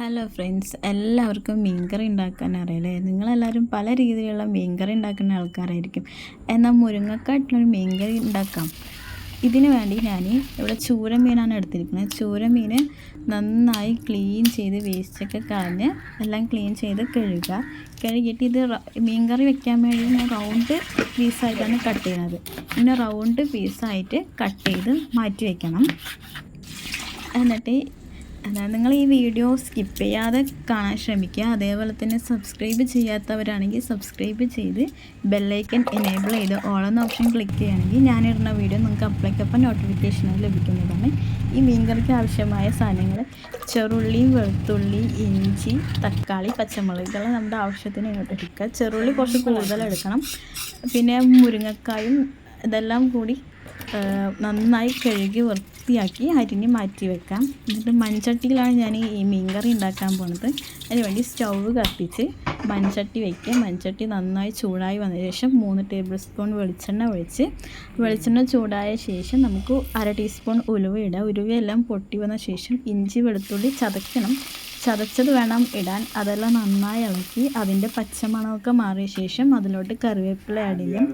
Hello friends എല്ലാവർക്കും മീൻകറി ഉണ്ടാക്കാൻ അറിയില്ലേ? നിങ്ങളെല്ലാവരും പല രീതിയിലുള്ള മീൻകറി ഉണ്ടാക്കുന്ന ആൾക്കാരായിരിക്കും. എന്നാൽ മുരിങ്ങക്കായിട്ടുള്ളൊരു മീൻകറി ഉണ്ടാക്കാം. ഇതിന് വേണ്ടി ഞാൻ ഇവിടെ ചൂര മീനാണ് എടുത്തിരിക്കുന്നത്. ചൂര മീൻ നന്നായി ക്ലീൻ ചെയ്ത് വേസ്റ്റൊക്കെ കളഞ്ഞ് എല്ലാം ക്ലീൻ ചെയ്ത് കഴുകുക. കഴുകിയിട്ട് ഇത് മീൻകറി വെക്കാൻ വേണ്ടി ഞാൻ റൗണ്ട് പീസായിട്ടാണ് കട്ട് ചെയ്യുന്നത്. ഇങ്ങനെ റൗണ്ട് പീസായിട്ട് കട്ട് ചെയ്ത് മാറ്റി വയ്ക്കണം എന്നിട്ട് നിങ്ങൾ ഈ വീഡിയോ സ്കിപ്പ് ചെയ്യാതെ കാണാൻ ശ്രമിക്കുക. അതേപോലെ തന്നെ സബ്സ്ക്രൈബ് ചെയ്യാത്തവരാണെങ്കിൽ സബ്സ്ക്രൈബ് ചെയ്ത് ബെല്ലൈക്കൻ എനേബിൾ ചെയ്ത് ഓൾ എന്ന ഓപ്ഷൻ ക്ലിക്ക് ചെയ്യുകയാണെങ്കിൽ ഞാനിടുന്ന വീഡിയോ നിങ്ങൾക്ക് അപ്ലൈക്കപ്പം നോട്ടിഫിക്കേഷൻ ലഭിക്കുന്നതാണ്. ഈ മീൻകറിക്ക് ആവശ്യമായ സാധനങ്ങൾ ചെറുള്ളി വെളുത്തുള്ളി ഇഞ്ചി തക്കാളി പച്ചമുളക് ഇതെല്ലാം നമ്മുടെ ആവശ്യത്തിന് എടുക്കുക ചെറുള്ളി കുറച്ച് കൂടുതൽ എടുക്കണം. പിന്നെ മുരിങ്ങക്കായും ഇതെല്ലാം കൂടി നന്നായി കഴുകി വൃത്തിയാക്കി അരിഞ്ഞ് മാറ്റി വെക്കാം. എന്നിട്ട് മൺചട്ടിയിലാണ് ഞാൻ ഈ മീൻകറി ഉണ്ടാക്കാൻ പോണത്. അതിനുവേണ്ടി സ്റ്റൗവ് കത്തിച്ച് മൺചട്ടി വയ്ക്കുക മൺചട്ടി നന്നായി ചൂടായി വന്ന ശേഷം മൂന്ന് ടേബിൾ സ്പൂൺ വെളിച്ചെണ്ണ ഒഴിച്ച് വെളിച്ചെണ്ണ ചൂടായ ശേഷം നമുക്ക് അര ടീസ്പൂൺ ഉലുവ ഇടുക ഉലുവയെല്ലാം പൊട്ടി വന്ന ശേഷം ഇഞ്ചി വെളുത്തുള്ളി ചതയ്ക്കണം. ചതച്ചത് വേണം ഇടാൻ. അതെല്ലാം നന്നായി ഇളക്കി അതിന്റെ പച്ചമണമൊക്കെ മാറിയ ശേഷം അതിലോട്ട് കറിവേപ്പില ആഡ് ചെയ്യും.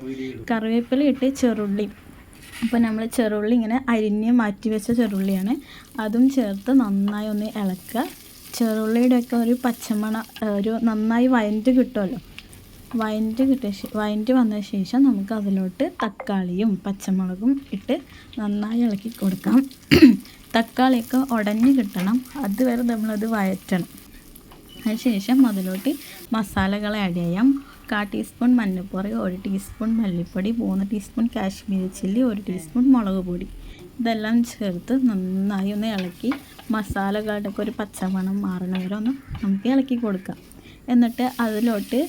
കറിവേപ്പില ഇട്ട് ചെറുള്ളി അപ്പോൾ നമ്മൾ ചെറുള്ളി ഇങ്ങനെ അരിഞ്ഞ് മാറ്റി വെച്ച ചെറുള്ളിയാണ്. അതും ചേർത്ത് നന്നായി ഒന്ന് ഇളക്കുക. ചെറുള്ളിയുടെയൊക്കെ ഒരു പച്ചമണ ഒരു നന്നായി വയന്റ് കിട്ടുമല്ലോ. വയന്റ് കിട്ടിയ വയന്റ് വന്ന ശേഷം നമുക്ക് അതിലോട്ട് തക്കാളിയും പച്ചമുളകും ഇട്ട് നന്നായി ഇളക്കി കൊടുക്കാം. തക്കാളിയൊക്കെ ഉടഞ്ഞ് കിട്ടണം. അതുവരെ നമ്മളത് വയറ്റണം അതിനുശേഷം അതിലോട്ട് മസാലകളെ ആഡ് ചെയ്യാം. കാ ടീസ്പൂൺ മഞ്ഞൾപ്പൊടി ഒരു ടീസ്പൂൺ മല്ലിപ്പൊടി മൂന്ന് ടീസ്പൂൺ കാശ്മീരി ചില്ലി ഒരു ടീസ്പൂൺ മുളക് പൊടി. ഇതെല്ലാം ചേർത്ത് നന്നായി ഒന്ന് ഇളക്കി മസാലകളുടെയൊക്കെ ഒരു പച്ചമണം മാറണ വരെ ഒന്ന് നമുക്ക് ഇളക്കി കൊടുക്കാം. എന്നിട്ട് അതിലോട്ട്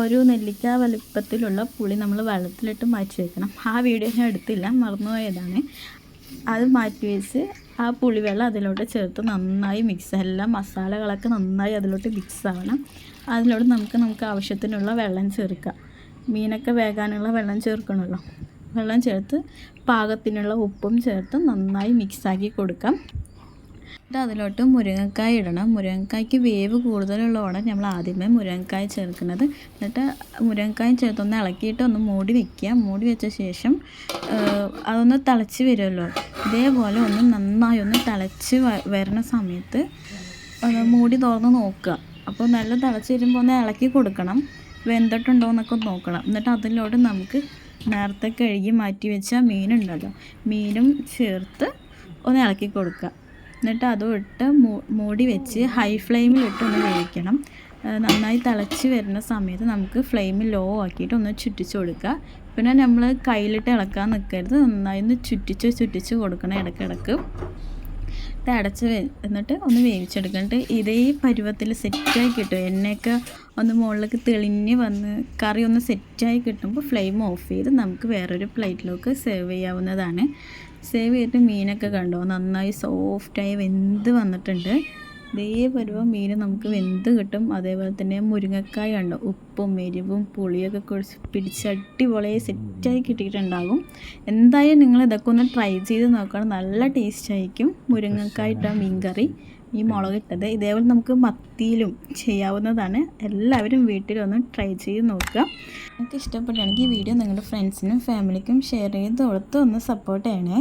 ഒരു നെല്ലിക്ക വലുപ്പത്തിലുള്ള പുളി നമ്മൾ വെള്ളത്തിലിട്ട് മാറ്റി വെക്കണം. ആ വീഡിയോ ഞാൻ എടുത്തില്ല മറന്നുപോയതാണ്. അത് മാറ്റി വെച്ച് ആ പുളിവെള്ളം അതിലോട്ട് ചേർത്ത് നന്നായി മിക്സ് എല്ലാം മസാലകളൊക്കെ നന്നായി അതിലോട്ട് മിക്സ് ആവണം. അതിലോട്ട് നമുക്ക് നമുക്ക് ആവശ്യത്തിനുള്ള വെള്ളം ചേർക്കാം. മീനൊക്കെ വേകാനുള്ള വെള്ളം ചേർക്കണമല്ലോ. വെള്ളം ചേർത്ത് പാകത്തിനുള്ള ഉപ്പും ചേർത്ത് നന്നായി മിക്സാക്കി കൊടുക്കാം. എന്നിട്ട് അതിലോട്ട് മുരിങ്ങക്കായ ഇടണം. മുരിങ്ങക്കായ്ക്ക് വേവ് കൂടുതലുള്ളതാണ് നമ്മൾ ആദ്യമേ മുരിങ്ങക്കായ ചേർക്കുന്നത്. എന്നിട്ട് മുരിങ്ങക്കായ ചേർത്തൊന്ന് ഇളക്കിയിട്ട് ഒന്ന് മൂടി വെക്കുക. മൂടി വെച്ച ശേഷം അതൊന്ന് തിളച്ച് വരുമല്ലോ. ഇതേപോലെ ഒന്ന് നന്നായി ഒന്ന് തിളച്ച് വരുന്ന സമയത്ത് മൂടി തുറന്ന് നോക്കുക. അപ്പോൾ നല്ല തിളച്ച് വരുമ്പോൾ ഒന്ന് ഇളക്കി കൊടുക്കണം. വെന്തിട്ടുണ്ടോ എന്നൊക്കെ നോക്കണം. എന്നിട്ട് അതിലോട്ട് നമുക്ക് നേരത്തെ കഴുകി മാറ്റി വെച്ച മീനുണ്ടല്ലോ. മീനും ചേർത്ത് ഒന്ന് ഇളക്കി കൊടുക്കുക. എന്നിട്ട് അതും ഇട്ട് മൂടി വെച്ച് ഹൈ ഫ്ലെയിമിലിട്ട് ഒന്ന് വേവിക്കണം. നന്നായി തിളച്ച് വരുന്ന സമയത്ത് നമുക്ക് ഫ്ലെയിം ലോ ആക്കിയിട്ട് ഒന്ന് ചുറ്റിച്ച് കൊടുക്കുക. പിന്നെ നമ്മൾ കയ്യിലിട്ട് ഇളക്കാൻ നിൽക്കരുത് നന്നായി ഒന്ന് ചുറ്റിച്ച് ചുറ്റിച്ച് കൊടുക്കണം ഇടയ്ക്കിടയ്ക്ക്. ഇത് അടച്ച് എന്നിട്ട് ഒന്ന് വേവിച്ചെടുക്കണിട്ട് ഇതേ പരുവത്തിൽ സെറ്റായി കിട്ടും. എണ്ണയൊക്കെ ഒന്ന് മുകളിലേക്ക് തെളിഞ്ഞ് വന്ന് കറി ഒന്ന് സെറ്റായി കിട്ടുമ്പോൾ ഫ്ലെയിം ഓഫ് ചെയ്ത് നമുക്ക് വേറൊരു പ്ലേറ്റിലേക്ക് സെർവ് ചെയ്യാവുന്നതാണ്. സേവ് ചെയ്തിട്ട് മീനൊക്കെ കണ്ടോ? നന്നായി സോഫ്റ്റായി വെന്ത് വന്നിട്ടുണ്ട്. ഇതേ പരുവ മീൻ നമുക്ക് വെന്ത് കിട്ടും. അതേപോലെ തന്നെ മുരിങ്ങക്കായ കണ്ടോ? ഉപ്പും എരിവും പുളിയൊക്കെ കുഴിച്ച് പിടിച്ച് അടിപൊളിയായി സെറ്റായി കിട്ടിയിട്ടുണ്ടാകും. എന്തായാലും നിങ്ങൾ ഇതൊക്കെ ഒന്ന് ട്രൈ ചെയ്ത് നോക്കണം. നല്ല ടേസ്റ്റ് ആയിരിക്കും മുരിങ്ങക്കായ ഇട്ട മീൻ കറി ഈ മുളകിട്ടത്. ഇതേപോലെ നമുക്ക് മത്തിയിലും ചെയ്യാവുന്നതാണ്. എല്ലാവരും വീട്ടിലൊന്ന് ട്രൈ ചെയ്ത് നോക്കുക. നിങ്ങൾക്ക് ഇഷ്ടപ്പെടുകയാണെങ്കിൽ ഈ വീഡിയോ നിങ്ങളുടെ ഫ്രണ്ട്സിനും ഫാമിലിക്കും ഷെയർ ചെയ്ത് കൊടുത്ത് ഒന്ന് സപ്പോർട്ട് ചെയ്യണേ.